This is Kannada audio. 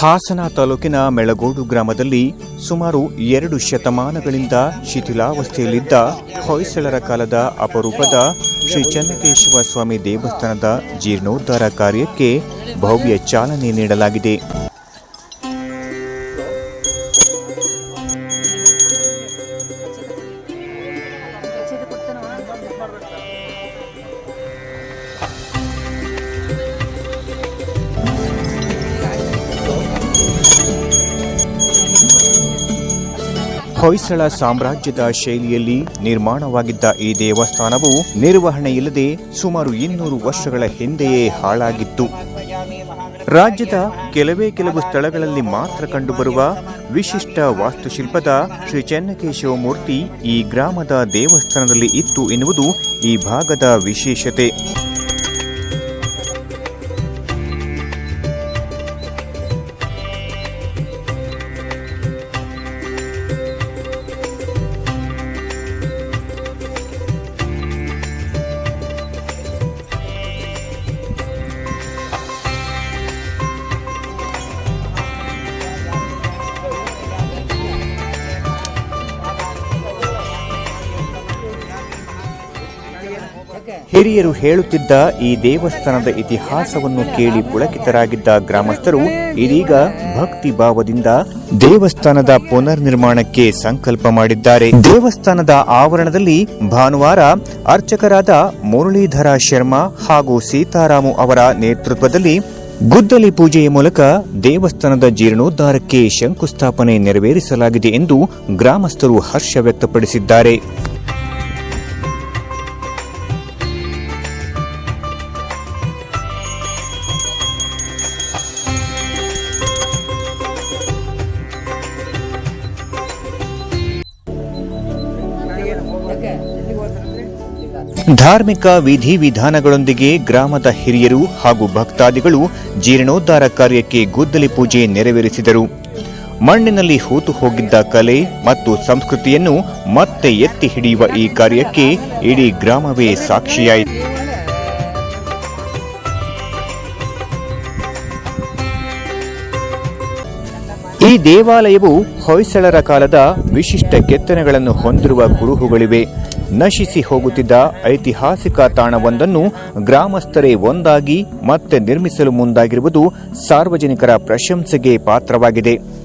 ಹಾಸನ ತಾಲೂಕಿನ ಮೆಳಗೋಡು ಗ್ರಾಮದಲ್ಲಿ ಸುಮಾರು ಎರಡು ಶತಮಾನಗಳಿಂದ ಶಿಥಿಲಾವಸ್ಥೆಯಲ್ಲಿದ್ದ ಹೊಯ್ಸಳರ ಕಾಲದ ಅಪರೂಪದ ಶ್ರೀ ಚನ್ನಕೇಶವ ಸ್ವಾಮಿ ದೇವಸ್ಥಾನದ ಜೀರ್ಣೋದ್ಧಾರ ಕಾರ್ಯಕ್ಕೆ ಭವ್ಯ ಚಾಲನೆ ನೀಡಲಾಗಿದೆ. ಹೊಯ್ಸಳ ಸಾಮ್ರಾಜ್ಯದ ಶೈಲಿಯಲ್ಲಿ ನಿರ್ಮಾಣವಾಗಿದ್ದ ಈ ದೇವಸ್ಥಾನವು ನಿರ್ವಹಣೆಯಿಲ್ಲದೆ ಸುಮಾರು ಇನ್ನೂರು ವರ್ಷಗಳ ಹಿಂದೆಯೇ ಹಾಳಾಗಿತ್ತು. ರಾಜ್ಯದ ಕೆಲವೇ ಕೆಲವು ಸ್ಥಳಗಳಲ್ಲಿ ಮಾತ್ರ ಕಂಡುಬರುವ ವಿಶಿಷ್ಟ ವಾಸ್ತುಶಿಲ್ಪದ ಶ್ರೀ ಚೆನ್ನಕೇಶವ ಮೂರ್ತಿ ಈ ಗ್ರಾಮದ ದೇವಸ್ಥಾನದಲ್ಲಿ ಇತ್ತು ಎನ್ನುವುದು ಈ ಭಾಗದ ವಿಶೇಷತೆ. ಹಿರಿಯರು ಹೇಳುತ್ತಿದ್ದ ಈ ದೇವಸ್ಥಾನದ ಇತಿಹಾಸವನ್ನು ಕೇಳಿ ಪುಳಕಿತರಾಗಿದ್ದ ಗ್ರಾಮಸ್ಥರು ಇದೀಗ ಭಕ್ತಿ ಭಾವದಿಂದ ದೇವಸ್ಥಾನದ ಪುನರ್ ನಿರ್ಮಾಣಕ್ಕೆ ಸಂಕಲ್ಪ ಮಾಡಿದ್ದಾರೆ. ದೇವಸ್ಥಾನದ ಆವರಣದಲ್ಲಿ ಭಾನುವಾರ ಅರ್ಚಕರಾದ ಮುರಳೀಧರ ಶರ್ಮಾ ಹಾಗೂ ಸೀತಾರಾಮು ಅವರ ನೇತೃತ್ವದಲ್ಲಿ ಗುದ್ದಲಿ ಪೂಜೆಯ ಮೂಲಕ ದೇವಸ್ಥಾನದ ಜೀರ್ಣೋದ್ಧಾರಕ್ಕೆ ಶಂಕುಸ್ಥಾಪನೆ ನೆರವೇರಿಸಲಾಗಿದೆ ಎಂದು ಗ್ರಾಮಸ್ಥರು ಹರ್ಷ ವ್ಯಕ್ತಪಡಿಸಿದ್ದಾರೆ. ಧಾರ್ಮಿಕ ವಿಧಿವಿಧಾನಗಳೊಂದಿಗೆ ಗ್ರಾಮದ ಹಿರಿಯರು ಹಾಗೂ ಭಕ್ತಾದಿಗಳು ಜೀರ್ಣೋದ್ಧಾರ ಕಾರ್ಯಕ್ಕೆ ಗುದ್ದಲಿ ಪೂಜೆ ನೆರವೇರಿಸಿದರು. ಮಣ್ಣಿನಲ್ಲಿ ಹೂತು ಹೋಗಿದ್ದ ಕಲೆ ಮತ್ತು ಸಂಸ್ಕೃತಿಯನ್ನು ಮತ್ತೆ ಎತ್ತಿ ಹಿಡಿಯುವ ಈ ಕಾರ್ಯಕ್ಕೆ ಇಡೀ ಗ್ರಾಮವೇ ಸಾಕ್ಷಿಯಾಯಿತು. ಈ ದೇವಾಲಯವು ಹೊಯ್ಸಳರ ಕಾಲದ ವಿಶಿಷ್ಟ ಕೆತ್ತನೆಗಳನ್ನು ಹೊಂದಿರುವ ಕುರುಹುಗಳಿವೆ. ನಶಿಸಿ ಹೋಗುತ್ತಿದ್ದ ಐತಿಹಾಸಿಕ ತಾಣವೊಂದನ್ನು ಗ್ರಾಮಸ್ಥರೇ ಒಂದಾಗಿ ಮತ್ತೆ ನಿರ್ಮಿಸಲು ಮುಂದಾಗಿರುವುದು ಸಾರ್ವಜನಿಕರ ಪ್ರಶಂಸೆಗೆ ಪಾತ್ರವಾಗಿದೆ.